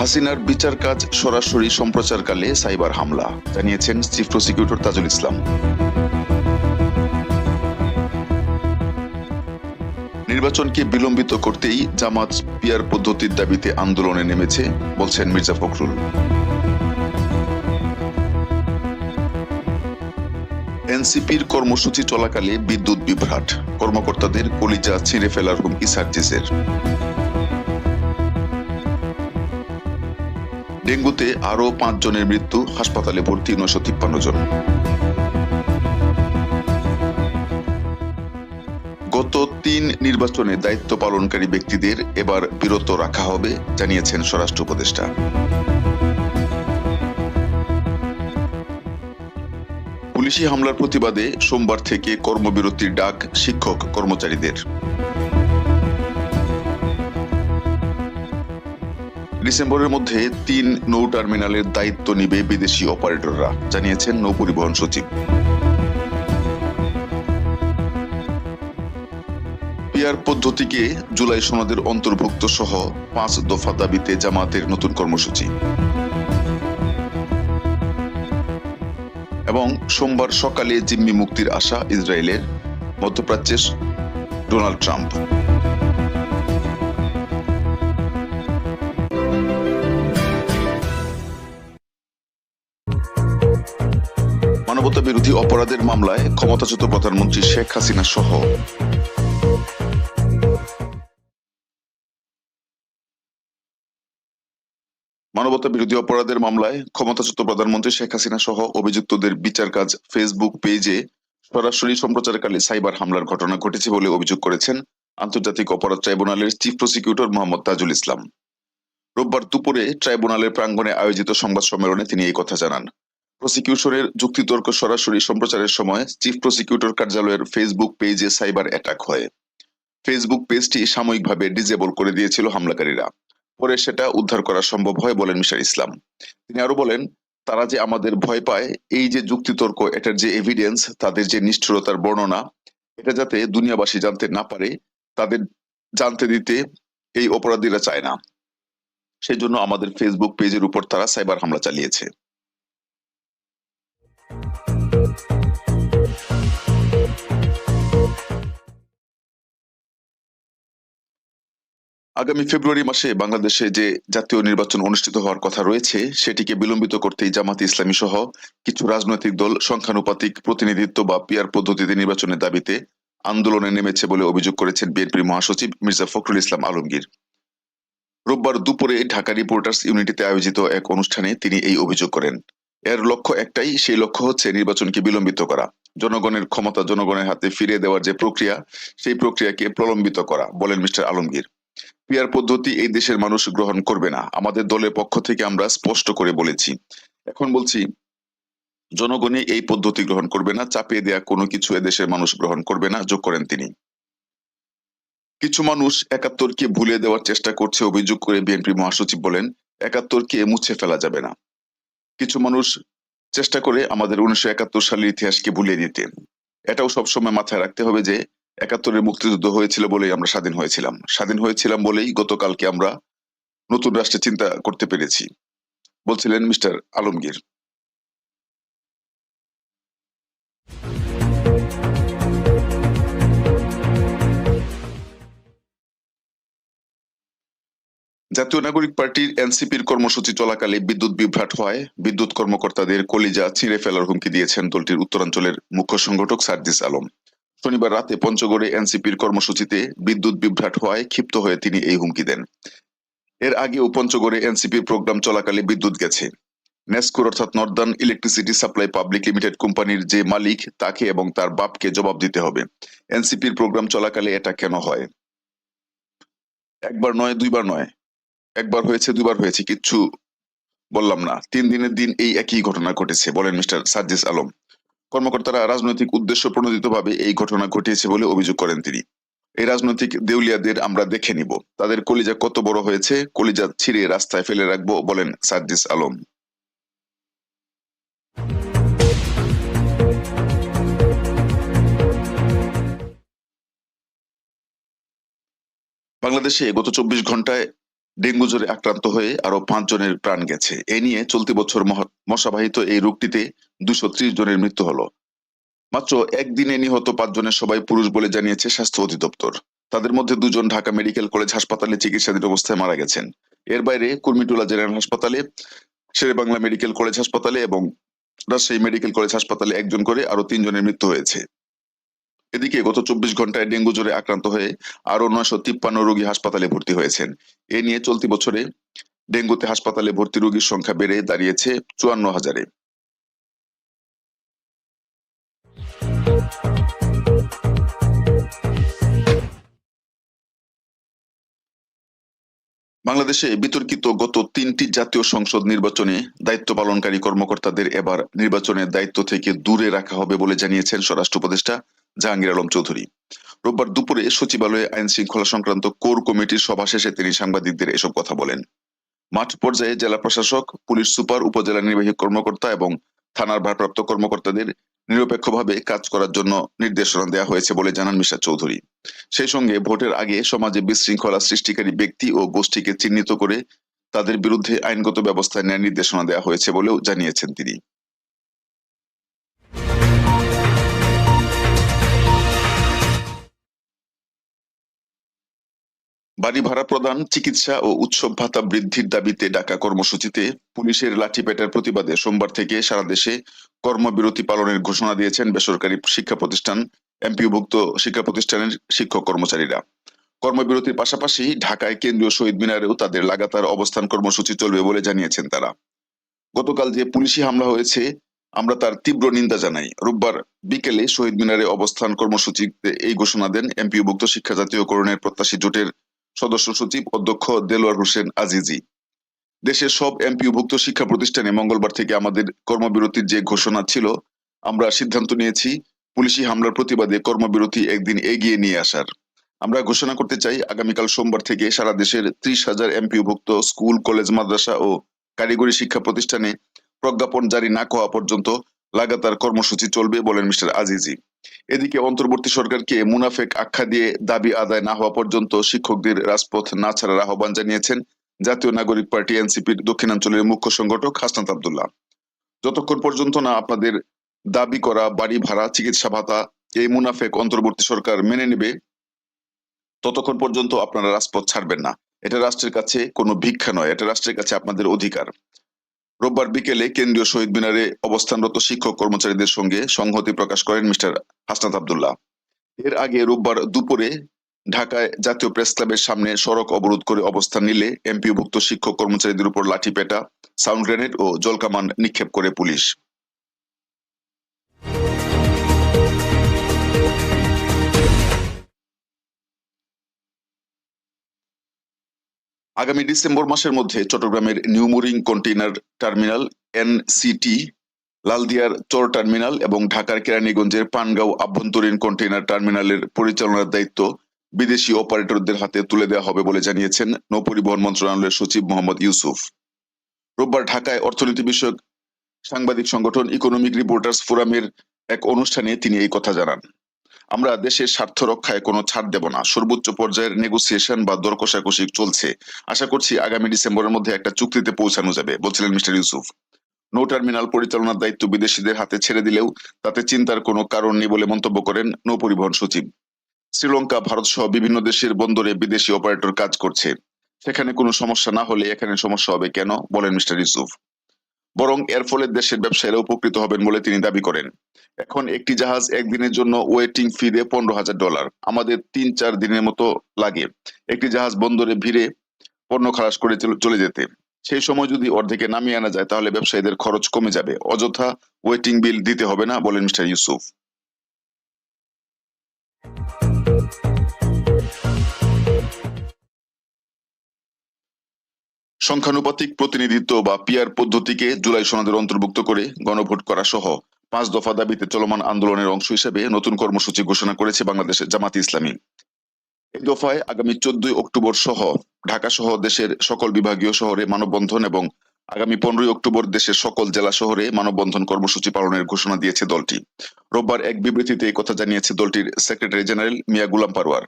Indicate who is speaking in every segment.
Speaker 1: হাসিনার বিচার কাজ সরাসরি সম্প্রচারকালে সাইবার হামলা, জানিয়েছেন চিফ প্রসিকিউটর তাজুল ইসলাম। নির্বাচনকে বিলম্বিত করতেই জামাত পিয়ার পদ্ধতির দাবিতে আন্দোলনে নেমেছে, বলছেন মির্জা ফখরুল। এনসিপির কর্মসূচি চলাকালে বিদ্যুৎ বিভ্রাট, কর্মকর্তাদের কলিজা ছিঁড়ে ফেলার হুমকি সার্জিসের। ডেঙ্গুতে আরও পাঁচ জনের মৃত্যু, হাসপাতালে ভর্তি নয়শো তিপ্পান্ন জন। গত তিন নির্বাচনে দায়িত্ব পালনকারী ব্যক্তিদের এবার বিরত রাখা হবে, জানিয়েছেন স্বরাষ্ট্র উপদেষ্টা। পুলিশি হামলার প্রতিবাদে সোমবার থেকে কর্মবিরতির ডাক শিক্ষক কর্মচারীদের। ডিসেম্বরের মধ্যে তিন নৌ টার্মিনালের দায়িত্ব নিবে বিদেশি অপারেটররা, জানিয়েছেন নৌ পরিবহন সচিব। পিয়ার পদ্ধতিকে জুলাই সনদের অন্তর্ভুক্ত সহ পাঁচ দফা দাবিতে জামাতের নতুন কর্মসূচি। এবং সোমবার সকালে জিম্মি মুক্তির আশা ইসরায়েলের, মধ্যপ্রাচ্যের ডোনাল্ড ট্রাম্প। অপরাধের মামলায় ক্ষমতাচ্যুত প্রধানমন্ত্রী শেখ হাসিনা সহ। মানবতা বিরোধী অপরাধের মামলায় ক্ষমতাচ্যুত প্রধানমন্ত্রী শেখ হাসিনা সহ অভিযুক্তদের বিচার কাজ ফেসবুক পেজে সরাসরি সম্প্রচারকালে সাইবার হামলার ঘটনা ঘটেছে বলে অভিযোগ করেছেন আন্তর্জাতিক অপরাধ ট্রাইব্যুনালের চিফ প্রসিকিউটর মোহাম্মদ তাজুল ইসলাম। রোববার দুপুরে ট্রাইব্যুনালের প্রাঙ্গণে আয়োজিত সংবাদ সম্মেলনে তিনি এই কথা জানান। প্রসিকিউশনের যুক্তিতর্ক সরাসরি সম্প্রচারের সময় চিফ প্রসিকিউটর কার্যালয়ের ফেসবুক পেজে সাইবার অ্যাটাক হয়। ফেসবুক পেজটি সাময়িকভাবে ডিজেবল করে দিয়েছিল হামলাকারীরা। পরে সেটা উদ্ধার করা সম্ভব হয় বলেন মিশার ইসলাম। তিনি আরও বলেন, তারা যে আমাদের ভয় পায়, এই যে যুক্তিতর্ক, এটার যে এভিডেন্স তাদের যে নিষ্ঠুরতার বর্ণনা, এটা যাতে দুনিয়াবাসী জানতে না পারে, তাদের জানতে দিতে এই অপরাধীরা চায় না। সেই জন্য আমাদের ফেসবুক পেজের উপর তারা সাইবার হামলা চালিয়েছে। আগামী ফেব্রুয়ারি মাসে বাংলাদেশে যে জাতীয় নির্বাচন অনুষ্ঠিত হওয়ার কথা রয়েছে, সেটিকে বিলম্বিত করতেই জামাত ইসলামী সহ কিছু রাজনৈতিক দল সংখ্যানুপাতিক প্রতিনিধিত্ব বা পিয়ার পদ্ধতিতে নির্বাচনের দাবিতে আন্দোলনে নেমেছে বলে অভিযোগ করেছেন বিএনপির মহাসচিব মির্জা ফখরুল ইসলাম আলমগীর। রোববার দুপুরে ঢাকা রিপোর্টার্স ইউনিটিতে আয়োজিত এক অনুষ্ঠানে তিনি এই অভিযোগ করেন। এর লক্ষ্য একটাই, সেই লক্ষ্য হচ্ছে নির্বাচনকে বিলম্বিত করা। জনগণের ক্ষমতা জনগণের হাতে ফিরিয়ে দেওয়ার যে প্রক্রিয়া, সেই প্রক্রিয়াকে প্রলম্বিত করা, বলেন মিস্টার আলমগীর। পিয়ার পদ্ধতি এই দেশের মানুষ গ্রহণ করবে না। আমাদের দলের পক্ষ থেকে আমরা স্পষ্ট করে বলেছি। এখন বলছি, জনগণই এই পদ্ধতি গ্রহণ করবে না, চাপিয়ে দেয়া কোনো কিছু এদেশের মানুষ গ্রহণ করবে না, যোগ করেন তিনি। কিছু মানুষ একাত্তরকে ভুলে দেওয়ার চেষ্টা করছে, অভিযোগ করে বিএনপি মহাসচিব বলেন, একাত্তরকে মুছে ফেলা যাবে না। কিছু মানুষ চেষ্টা করে আমাদের উনিশশো একাত্তর সালের ইতিহাসকে ভুলিয়ে দিতে। এটাও সবসময় মাথায় রাখতে হবে যে একাত্তরের মুক্তিযুদ্ধ হয়েছিল বলেই আমরা স্বাধীন হয়েছিলাম। স্বাধীন হয়েছিলাম বলেই গতকালকে আমরা নতুন রাষ্ট্রে চিন্তা করতে পেরেছি, বলছিলেন মিস্টার আলমগীর। জাতীয় নাগরিক পার্টির এনসিপির কর্মসূচি চলাকালে বিদ্যুৎ বিভ্রাট হয় বিদ্যুৎ কর্মকর্তাদের কলিজা ছিঁড়ে ফেলার হুমকি দিয়েছেন দলটির উত্তরাঞ্চলের মুখ্য সংগঠক সার্জিস আলম। শনিবার রাতে পঞ্চগড়ে এনসিপির কর্মসূচিতে বিদ্যুৎ বিভ্রাট হওয়ায় ক্ষিপ্ত হয়ে তিনি এই হুমকি দেন। এর আগেও পঞ্চগড়ে এনসিপির প্রোগ্রাম চলাকালে বিদ্যুৎ গেছে। নেস্কুর অর্থাৎ northern electricity supply public limited কোম্পানির যে মালিক, তাকে এবং তার বাপকে জবাব দিতে হবে। এনসিপির প্রোগ্রাম চলাকালে এটা কেন হয়? একবার নয়, দুইবার নয়। একবার হয়েছে দুবার হয়েছে, কিচ্ছু বললাম না। তিন দিনের দিন এই একই ঘটনা ঘটেছে, বলেন মিস্টার সার্জিস আলম। কর্মকর্তারা রাজনৈতিক উদ্দেশ্য প্রণোদিতভাবে এই ঘটনা ঘটিয়েছে বলে অভিযোগ করেন তিনি। এই রাজনৈতিক দেউলিয়াদের আমরা দেখে নিব। তাদের কলিজা কত বড় হয়েছে, কলিজা ছিঁড়ে রাস্তায় ফেলে রাখব বলেন সার্জিস আলম। বাংলাদেশে গত চব্বিশ ঘন্টায় ডেঙ্গু জ্বরে আক্রান্ত হয়ে আরও পাঁচ জনের প্রাণ গেছে। এ নিয়ে চলতি বছর মশাবাহিত এই রোগটিতে দুশো ত্রিশ জনের মৃত্যু হলো। মাত্র একদিনে নিহত পাঁচজনের সবাই পুরুষ বলে জানিয়েছে স্বাস্থ্য অধিদপ্তর। তাদের মধ্যে দুজন ঢাকা মেডিকেল কলেজ হাসপাতালে চিকিৎসাধীন অবস্থায় মারা গেছেন। এর বাইরে কুর্মিটোলা জেনারেল হাসপাতালে, শেরেবাংলা মেডিকেল কলেজ হাসপাতালে এবং রাজশাহী মেডিকেল কলেজ হাসপাতালে একজন করে আরও তিনজনের মৃত্যু হয়েছে। এদিকে গত চব্বিশ ঘন্টায় ডেঙ্গু জ্বরে আক্রান্ত হয়ে আরও নয়শো তিপ্পান্ন রোগী হাসপাতালে ভর্তি হয়েছেন। এ নিয়ে চলতি বছরে ডেঙ্গুতে হাসপাতালে ভর্তি রোগীর সংখ্যা বেড়ে দাঁড়িয়েছে চুয়ান্ন হাজারে। বাংলাদেশে বিতর্কিত গত তিনটি জাতীয় সংসদ নির্বাচনে দায়িত্ব পালনকারী কর্মকর্তাদের এবার নির্বাচনের দায়িত্ব থেকে দূরে রাখা হবে বলে জানিয়েছেন স্বরাষ্ট্র উপদেষ্টা জাহাঙ্গীর আলম চৌধুরী। রোববার দুপুরে সচিবালয়ে আইন শৃঙ্খলা সংক্রান্ত কোর কমিটির সভা শেষে তিনি সাংবাদিকদের এসব কথা বলেন। মাঠ পর্যায়ে জেলা প্রশাসক, পুলিশ সুপার, উপজেলা নির্বাহী কর্মকর্তা এবং থানার ভারপ্রাপ্ত কর্মকর্তাদের নিরপেক্ষভাবে কাজ করার জন্য নির্দেশনা দেওয়া হয়েছে বলে জানান মিশা চৌধুরী। সেই সঙ্গে ভোটের আগে সমাজে বিশৃঙ্খলা সৃষ্টিকারী ব্যক্তি ও গোষ্ঠীকে চিহ্নিত করে তাদের বিরুদ্ধে আইনগত ব্যবস্থা নেওয়ার নির্দেশনা দেওয়া হয়েছে বলেও জানিয়েছেন তিনি। বাড়ি ভাড়া প্রদান, চিকিৎসা ও উৎসব ভাতা বৃদ্ধির দাবিতে ডাকা কর্মসূচিতে পুলিশের লাঠিপেটার প্রতিবাদে সোমবার থেকে সারা দেশে কর্মবিরতি পালনের ঘোষণা দিয়েছেন বেসরকারি শিক্ষা প্রতিষ্ঠান এমপিওভুক্ত শিক্ষা প্রতিষ্ঠানের শিক্ষক কর্মচারীরা। কর্মবিরতির পাশাপাশি ঢাকায় কেন্দ্রীয় শহীদ মিনারেও তাদের লাগাতার অবস্থান কর্মসূচি চলবে বলে জানিয়েছেন তারা। গতকাল যে পুলিশি হামলা হয়েছে, আমরা তার তীব্র নিন্দা জানাই। রোববার বিকেলে শহীদ মিনারে অবস্থান কর্মসূচিতে এই ঘোষণা দেন এমপিওভুক্ত শিক্ষা জাতীয়করণের প্রত্যাশী জোটের সদস্য সচিব অধ্যক্ষ দেলোয়ার হোসেন আজিজি। দেশের সব এমপিওভুক্ত শিক্ষা প্রতিষ্ঠানে মঙ্গলবার থেকে আমাদের কর্মবিরতির যে ঘোষণা ছিল, আমরা সিদ্ধান্ত নিয়েছি পুলিশি হামলার প্রতিবাদে কর্মবিরতি একদিন এগিয়ে নিয়ে আসার। আমরা ঘোষণা করতে চাই, আগামীকাল সোমবার থেকে সারা দেশের ত্রিশ হাজার এমপিওভুক্ত স্কুল, কলেজ, মাদ্রাসা ও কারিগরি শিক্ষা প্রতিষ্ঠানে প্রজ্ঞাপন জারি না করা পর্যন্ত লাগাতার কর্মসূচি চলবে বলেন মিস্টার আজিজি। এদিকে অন্তর্বর্তী সরকারকে মুনাফেক আখ্যা দিয়ে দাবি আদায় না হওয়া পর্যন্ত শিক্ষকদের রাজপথ না ছাড়ার আহ্বান জানিয়েছেন জাতীয় নাগরিক পার্টি এনসিপির দক্ষিণাঞ্চলের মুখ্য সংগঠক হাসনাত আবদুল্লাহ। যতক্ষণ পর্যন্ত না আপনাদের দাবি করা বাড়ি ভাড়া, চিকিৎসা ভাতা এই মুনাফেক অন্তর্বর্তী সরকার মেনে নেবে, ততক্ষণ পর্যন্ত আপনারা রাজপথ ছাড়বেন না। এটা রাষ্ট্রের কাছে কোনো ভিক্ষা নয়, এটা রাষ্ট্রের কাছে আপনাদের অধিকার। রোববার বিকেলে কেন্দ্রীয় শহীদ মিনারে অবস্থানরত শিক্ষক কর্মচারীদের সঙ্গে সংহতি প্রকাশ করেন মিস্টার হাসনাত আবদুল্লাহ। এর আগে রোববার দুপুরে ঢাকায় জাতীয় প্রেস ক্লাবের সামনে সড়ক অবরোধ করে অবস্থান নিলে এমপিভুক্ত শিক্ষক কর্মচারীদের উপর লাঠিপেটা, সাউন্ড গ্রেনেড ও জলকামান নিক্ষেপ করে পুলিশ। আগামী ডিসেম্বর মাসের মধ্যে চট্টগ্রামের New Mooring container terminal, NCT, লালদিয়ার চর টার্মিনাল এবং ঢাকার কেরানীগঞ্জের পানগাঁও আভ্যন্তরীণ কন্টেইনার টার্মিনালের পরিচালনার দায়িত্ব বিদেশি অপারেটরদের হাতে তুলে দেওয়া হবে বলে জানিয়েছেন নৌপরিবহন মন্ত্রণালয়ের সচিব মোহাম্মদ ইউসুফ। রোববার ঢাকায় অর্থনীতি বিষয়ক সাংবাদিক সংগঠন ইকোনমিক রিপোর্টার্স ফোরামের এক অনুষ্ঠানে তিনি এই কথা জানান। আমরা দেশের স্বার্থ রক্ষায় কোনো ছাড় দেব না। সর্বোচ্চ পর্যায়ের নেগোসিয়েশন বা দর কষাকষি চলছে। আশা করছি আগামী ডিসেম্বরের মধ্যে একটা চুক্তিতে পৌঁছানো যাবে, বলছিলেন মিস্টার ইউসুফ। নৌ টার্মিনাল পরিচালনার দায়িত্ব বিদেশিদের হাতে ছেড়ে দিলেও তাতে চিন্তার কোনো কারণ নেই বলে মন্তব্য করেন নৌ পরিবহন সচিব। শ্রীলঙ্কা, ভারত সহ বিভিন্ন দেশের বন্দরে বিদেশি অপারেটর কাজ করছে। সেখানে কোনো সমস্যা না হলে এখানে সমস্যা হবে কেন? বলেন মিস্টার ইউসুফ। বরং এর ফলে দেশের ব্যবসায়ীরা উপকৃত হবেন বলে তিনি দাবি করেন। এখন একটি জাহাজ একদিনের জন্য ওয়েটিং ফি দিয়ে পনেরো হাজার ডলার। আমাদের তিন চার দিনের মতো লাগে। একটি জাহাজ বন্দরে ভিড়ে পণ্য খালাস করে চলে- যেতে। সেই সময় যদি অর্ধেকে নামিয়ে আনা যায়, তাহলে ব্যবসায়ীদের খরচ কমে যাবে। অযথা ওয়েটিং বিল দিতে হবে না বলেন মিস্টার ইউসুফ। সংখ্যানুপাতিক প্রতিনিধিত্ব বা পিয়ার পদ্ধতিকে জুলাই সনদের অন্তর্ভুক্ত করে গণভোট করা সহ পাঁচ দফা দাবিতে চলমান আন্দোলনের অংশ হিসেবে নতুন কর্মসূচি ঘোষণা করেছে বাংলাদেশের জামাত ইসলামী। এই দফায় আগামী চোদ্দই অক্টোবর সহ ঢাকা সহ দেশের সকল বিভাগীয় শহরে মানববন্ধন এবং আগামী পনেরোই অক্টোবর দেশের সকল জেলা শহরে মানববন্ধন কর্মসূচি পালনের ঘোষণা দিয়েছে দলটি। রোববার এক বিবৃতিতে কথা জানিয়েছে দলটির সেক্রেটারি জেনারেল মিয়া গুলাম পারওয়ার।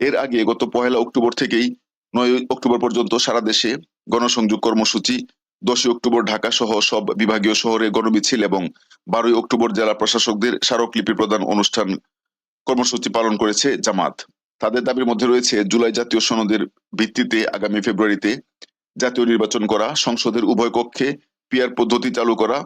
Speaker 1: এর আগে গত পহেলা অক্টোবর থেকেই নয় অক্টোবর পর্যন্ত সারা দেশে গণসংযোগ কর্মসূচি, দশই অক্টোবর ঢাকা সহ সব বিভাগীয় শহরে গণমিছিল এবং বারোই অক্টোবর জেলা প্রশাসকদের স্মারকলিপি প্রদান অনুষ্ঠান কর্মসূচি পালন করেছে জামাত। তাদের দাবির মধ্যে রয়েছে জুলাই জাতীয় সনদের ভিত্তিতে আগামী ফেব্রুয়ারিতে জাতীয় নির্বাচন করা, সংসদের উভয় কক্ষে পিয়ার পদ্ধতি চালু করা,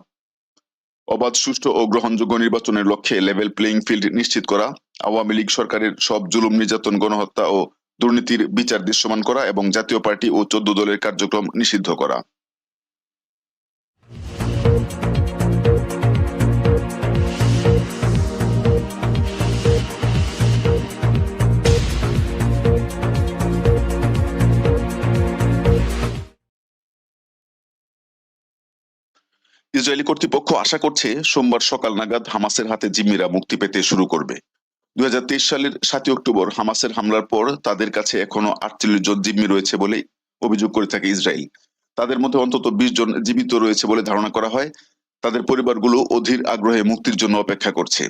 Speaker 1: অবাধ, সুষ্ঠু ও গ্রহণযোগ্য নির্বাচনের লক্ষ্যে লেভেল প্লেইং ফিল্ড নিশ্চিত করা, আওয়ামী লীগ সরকারের সব জুলুম, নির্যাতন, গণহত্যা ও দুর্নীতির বিচার দৃশ্যমান করা এবং জাতীয় পার্টি ও চোদ্দ দলের কার্যক্রম নিষিদ্ধ করা। ইসরায়েলি কর্তৃপক্ষ আশা করছে, সোমবার সকাল নাগাদ হামাসের হাতে জিম্মিরা মুক্তি পেতে শুরু করবে। দুই হাজার তেইশ সালের সাতই অক্টোবর হামাসের হামলার পর তাদের কাছে এখনও আটচল্লিশ জন জিম্মি রয়েছে বলে অভিযোগ করে থাকে ইসরায়েল। তাদের মধ্যে অন্তত বিশ জন জীবিত রয়েছে বলে ধারণা করা হয়। তাদের পরিবারগুলো অধীর আগ্রহে মুক্তির জন্য অপেক্ষা করছে।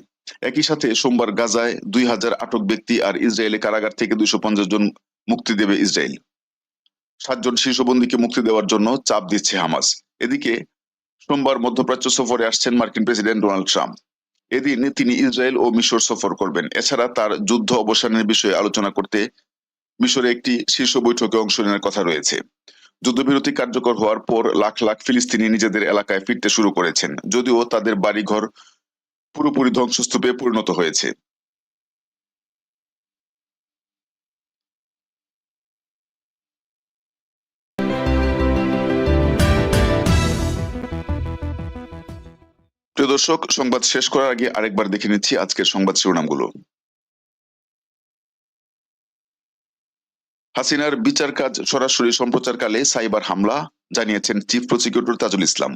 Speaker 1: একই সাথে সোমবার গাজায় দুই হাজার আটক ব্যক্তি আর ইসরায়েলি কারাগার থেকে দুইশো পঞ্চাশ জন মুক্তি দেবে ইসরায়েল। সাতজন শীর্ষবন্দীকে মুক্তি দেওয়ার জন্য চাপ দিচ্ছে হামাস। এদিকে সোমবার মধ্যপ্রাচ্য সফরে আসছেন মার্কিন প্রেসিডেন্ট ডোনাল্ড ট্রাম্প। এদিন তিনি ইসরায়েল ও মিশর সফর করবেন। এছাড়া তার যুদ্ধ অবসানের বিষয়ে আলোচনা করতে মিশরে একটি শীর্ষ বৈঠকে অংশ নেওয়ার কথা রয়েছে। যুদ্ধবিরতি কার্যকর হওয়ার পর লাখ লাখ ফিলিস্তিনি নিজেদের এলাকায় ফিরতে শুরু করেছেন, যদিও তাদের বাড়িঘর পুরোপুরি ধ্বংসস্তূপে পরিণত হয়েছে। দর্শক, সংবাদ শেষ করার আগে আরেকবার দেখে নিচ্ছি আজকের সংবাদ শিরোনামগুলো। হাসিনার বিচার কাজ সরাসরি সম্প্রচারকালে সাইবার হামলা, জানিয়েছেন চিফ প্রসিকিউটর তাজুল ইসলাম।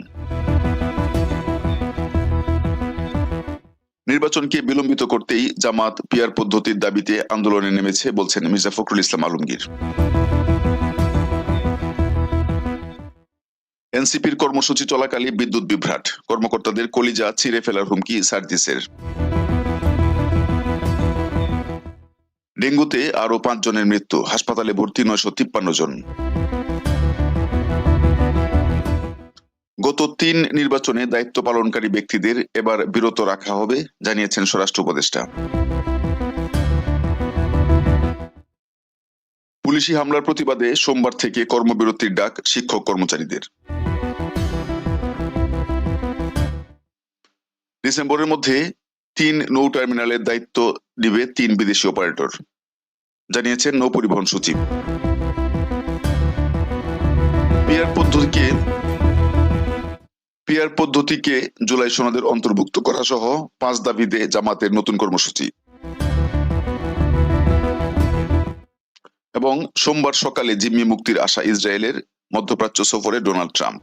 Speaker 1: নির্বাচনকে বিলম্বিত করতেই জামাত পিয়ার পদ্ধতির দাবিতে আন্দোলনে নেমেছে, বলছেন মির্জা ফখরুল ইসলাম আলমগীর। এনসিপির কর্মসূচি চলাকালে বিদ্যুৎ বিভ্রাট। কর্মকর্তাদের কলিজা ছিঁড়ে ফেলার হুমকি সার্জিসের। ডেঙ্গুতে আরও পাঁচ জনের মৃত্যু, হাসপাতালে ভর্তি নয়শো তিপ্পান্ন জন। গত তিন নির্বাচনে দায়িত্ব পালনকারী ব্যক্তিদের এবার বিরত রাখা হবে, জানিয়েছেন স্বরাষ্ট্র উপদেষ্টা। পুলিশি হামলার প্রতিবাদে সোমবার থেকে কর্মবিরতির ডাক শিক্ষক কর্মচারীদের। ডিসেম্বরের মধ্যে তিন নৌ টার্মিনালের দায়িত্ব নিবে তিন বিদেশি অপারেটর। জানিয়েছেন নৌ পরিবহন সচিব। পিয়ার পদ্ধতিকে পিয়ার পদ্ধতিকে জুলাই সনদের অন্তর্ভুক্ত করা সহ পাঁচ দাবিতে জামাতের নতুন কর্মসূচি। এবং সোমবার সকালে জিম্মি মুক্তির আশা ইসরায়েলের মধ্যপ্রাচ্য সফরে ডোনাল্ড ট্রাম্প।